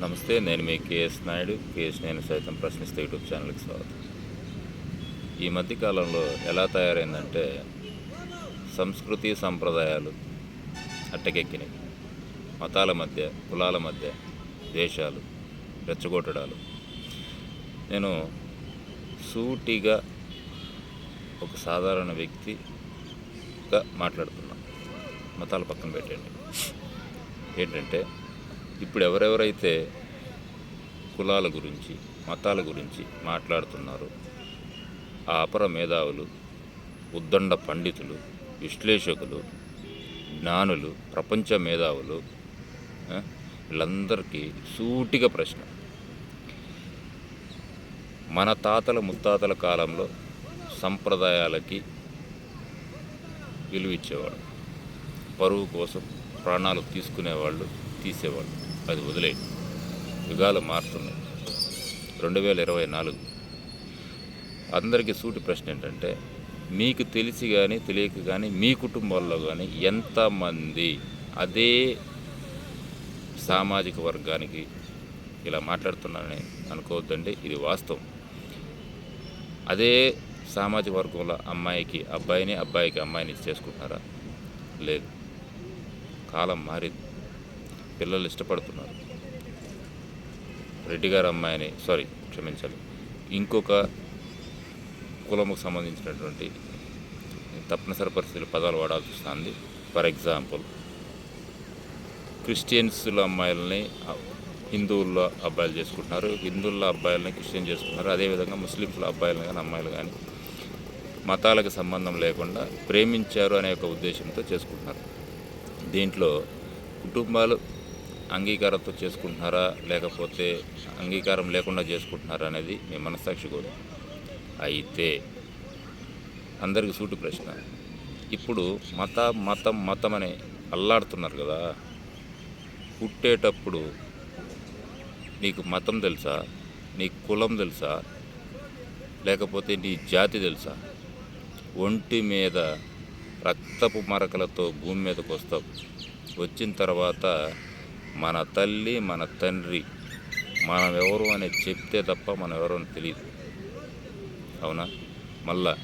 నమస్తే నేను మీ KS Naidu. KS నేను సైతం ప్రశ్నిస్తే యూట్యూబ్ ఛానల్కి స్వాగతం. ఈ మధ్యకాలంలో ఎలా తయారైందంటే సంస్కృతి సంప్రదాయాలు అట్టకెక్కినాయి మతాల మధ్య కులాల మధ్య ద్వేషాలు రెచ్చగొట్టడాలు. నేను సూటిగా ఒక సాధారణ వ్యక్తిగా మాట్లాడుతున్నా. మతాల పక్కన పెట్టండి. ఏంటంటే ఇప్పుడు ఎవరెవరైతే కులాల గురించి మతాల గురించి మాట్లాడుతున్నారో ఆ అపర మేధావులు ఉద్దండ పండితులు విశ్లేషకులు జ్ఞానులు ప్రపంచ మేధావులు వీళ్ళందరికీ సూటిగా ప్రశ్న. మన తాతల ముత్తాతల కాలంలో సంప్రదాయాలకి విలువ ఇచ్చేవాడు పరువు కోసం ప్రాణాలు తీసుకునేవాళ్ళు తీసేవాళ్ళు. అది వదిలే. యుగాలు మారుతున్నాయి. రెండు వేల ఇరవై నాలుగు. అందరికీ సూటి ప్రశ్న ఏంటంటే మీకు తెలిసి కానీ తెలియక కానీ మీ కుటుంబాల్లో కానీ ఎంతమంది అదే సామాజిక వర్గానికి ఇలా మాట్లాడుతున్నానని అనుకోవద్దండి. ఇది వాస్తవం. అదే సామాజిక వర్గంలో అమ్మాయికి అబ్బాయిని అబ్బాయికి అమ్మాయిని చేసుకుంటున్నారా? లేదు. కాలం మారింది. పిల్లలు ఇష్టపడుతున్నారు. రెడ్డి గారు అమ్మాయిని సారీ క్షమించాలి. ఇంకొక కులముకు సంబంధించినటువంటి తప్పనిసరి పరిస్థితులు పదాలు వాడాల్సి వస్తుంది. ఫర్ ఎగ్జాంపుల్ క్రిస్టియన్స్ల అమ్మాయిలని హిందువుల్లో అబ్బాయిలు చేసుకుంటున్నారు. హిందువుల అబ్బాయిలని క్రిస్టియన్ చేసుకుంటున్నారు. అదేవిధంగా ముస్లింస్ల అబ్బాయిలు కానీ అమ్మాయిలు కానీ మతాలకు సంబంధం లేకుండా ప్రేమించారు అనే ఒక ఉద్దేశంతో చేసుకుంటున్నారు. దీంట్లో కుటుంబాలు అంగీకారంతో చేసుకుంటున్నారా? లేకపోతే అంగీకారం లేకుండా చేసుకుంటున్నారా అనేది మీ మనస్సాక్షి కోరు. అయితే అందరికి సూటి ప్రశ్న. ఇప్పుడు మత మతం మతం అని అల్లాడుతున్నారు కదా. పుట్టేటప్పుడు నీకు మతం తెలుసా? నీ కులం తెలుసా? లేకపోతే నీ జాతి తెలుసా? ఒంటి మీద రక్తపు మరకలతో భూమి మీదకి వస్తావు వచ్చిన తర్వాత మన తల్లి మన తండ్రి మనం ఎవరు అని చెప్తే తప్ప మనం ఎవరు అని తెలియదు అవునా? మళ్ళా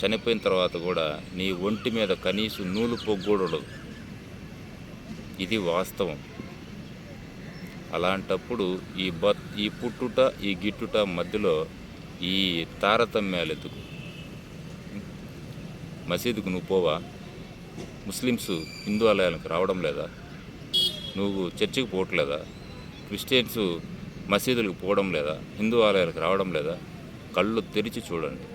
చనిపోయిన తర్వాత కూడా నీ ఒంటి మీద కనీసం నూలు పొగ్గూడదు. ఇది వాస్తవం. అలాంటప్పుడు ఈ బ ఈ పుట్టుట ఈ గిట్టుట మధ్యలో ఈ తారతమ్యాలు ఎందుకు మసీదుకు నువ్వు పోవా? ముస్లిమ్స్ హిందూ ఆలయాలకు రావడం లేదా? నువ్వు చర్చికి పోవట్లేదా? క్రిస్టియన్స్ మసీదులకు పోవడం లేదా? హిందూ ఆలయాలకు రావడం లేదా? కళ్ళు తెరిచి చూడండి.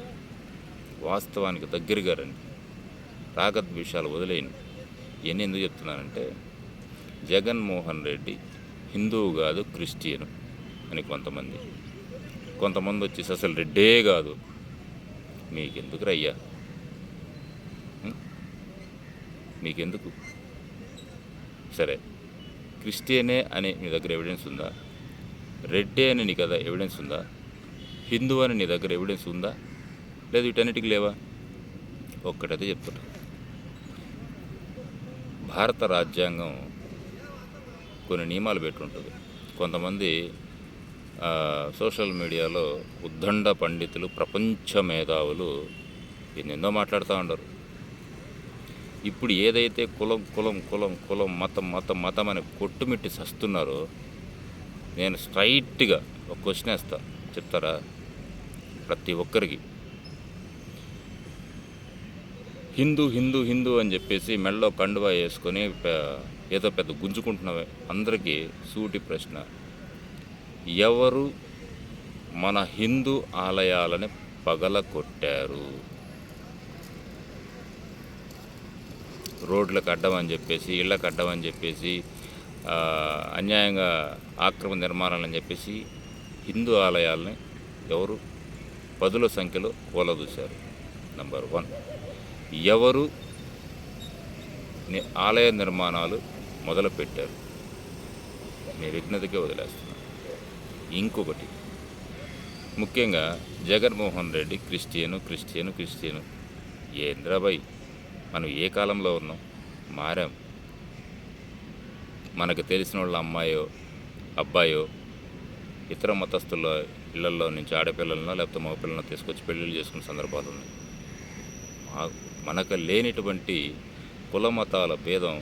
వాస్తవానికి దగ్గరగా రండి. రాగద్వేషాలు వదిలేయండి. ఇవన్నీ ఎందుకు చెప్తున్నానంటే జగన్మోహన్ రెడ్డి హిందువు కాదు క్రిస్టియన్ అని కొంతమంది. కొంతమంది వచ్చేసి అసలు రెడ్డే కాదు. మీకెందుకు రయ్యా మీకెందుకు? సరే. క్రిస్టియనే అని నీ దగ్గర ఎవిడెన్స్ ఉందా? రెడ్డే అని నీ కదా ఎవిడెన్స్ ఉందా? హిందూ అని నీ దగ్గర ఎవిడెన్స్ ఉందా? లేదు వీటన్నిటికి లేవా? ఒక్కటైతే చెప్తున్నా. భారత రాజ్యాంగం కొన్ని నియమాలు పెట్టుంటుంది. కొంతమంది సోషల్ మీడియాలో ఉద్దండ పండితులు ప్రపంచ మేధావులు ఎన్నెన్నో మాట్లాడుతూ ఉండరు. ఇప్పుడు ఏదైతే కులం కులం కులం కులం మతం మతం మతం అని కొట్టుమిట్టి సస్తున్నారో నేను స్ట్రైట్గా ఒక క్వశ్చన్ వేస్తా. చెప్తారా? ప్రతి ఒక్కరికి. హిందూ హిందూ హిందూ అని చెప్పేసి మెడలో కండువా వేసుకొని ఏదో పెద్ద గుంజుకుంటున్న అందరికీ సూటి ప్రశ్న. ఎవరు మన హిందూ ఆలయాలని పగల కొట్టారు రోడ్లకు అడ్డమని చెప్పేసి ఇళ్ళకు అడ్డమని చెప్పేసి అన్యాయంగా ఆక్రమ నిర్మాణాలని చెప్పేసి హిందూ ఆలయాలని ఎవరు పదుల సంఖ్యలో కూలదూశారు. నంబర్ వన్ ఎవరు ఆలయ నిర్మాణాలు మొదలుపెట్టారు? మీ విఘ్నతకే వదిలేస్తున్నాను ఇంకొకటి. ముఖ్యంగా Jaganmohan Reddy Christian Christian Christian. ఏంద్రాబాయి మనం ఏ కాలంలో ఉన్నాం? మారాం. మనకు తెలిసిన వాళ్ళ అమ్మాయో అబ్బాయో ఇతర మతస్థుల ఇళ్ళలో నుంచి ఆడపిల్లలను లేకపోతే మగపిల్లలను తీసుకొచ్చి పెళ్ళిళ్ళు చేసుకునే సందర్భాలు ఉన్నాయి. మనకు లేనిటువంటి కుల మతాల భేదం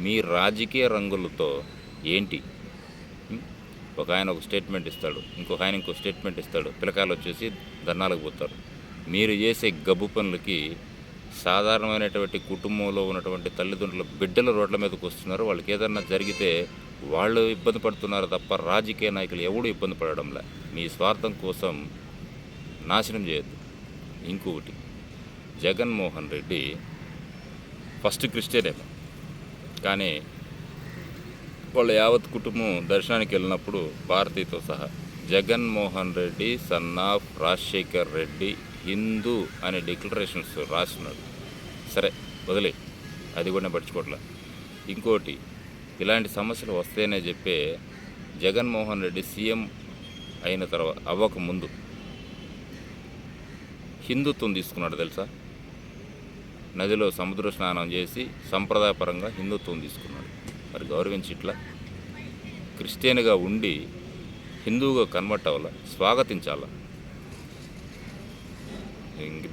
మీ రాజకీయ రంగులతో ఏంటి? ఒక ఆయన ఒక స్టేట్మెంట్ ఇస్తాడు. ఇంకొక ఆయన ఇంకో స్టేట్మెంట్ ఇస్తాడు. పిల్లకాయలు వచ్చేసి ధర్నాలకు పోతారు. మీరు చేసే గబ్బు పనులకి సాధారణమైనటువంటి కుటుంబంలో ఉన్నటువంటి తల్లిదండ్రుల బిడ్డలు రోడ్ల మీదకి వస్తున్నారు. వాళ్ళకి ఏదన్నా జరిగితే వాళ్ళు ఇబ్బంది పడుతున్నారు తప్ప రాజకీయ నాయకులు ఎవడు ఇబ్బంది పడడంలే మీ స్వార్థం కోసం నాశనం చేయొద్దు. ఇంకొకటి జగన్మోహన్ రెడ్డి ఫస్ట్ క్రిస్టియనేమో. కానీ వాళ్ళ యావత్ కుటుంబం దర్శనానికి వెళ్ళినప్పుడు భారతీతో సహా జగన్మోహన్ రెడ్డి సన్ ఆఫ్ రాజశేఖర్ రెడ్డి హిందూ అనే డిక్లరేషన్స్ రాస్తున్నాడు. సరే వదిలే. అది కూడా నేను పట్టించుకోవట్లే. ఇంకోటి ఇలాంటి సమస్యలు వస్తాయనే చెప్పే జగన్మోహన్ రెడ్డి సీఎం అయిన తర్వాత అవ్వక ముందు హిందుత్వం తీసుకున్నాడు తెలుసా? నదిలో సముద్ర స్నానం చేసి సంప్రదాయపరంగా హిందుత్వం తీసుకున్నాడు. మరి గౌరవించి ఇట్లా క్రిస్టియన్గా ఉండి హిందువుగా కన్వర్ట్ అవ్వాలా? స్వాగతించాలా?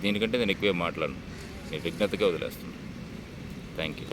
దీనికంటే నేను ఎక్కువే మాట్లాడను. నేను విజ్ఞతగా వదిలేస్తున్నాను థ్యాంక్ యూ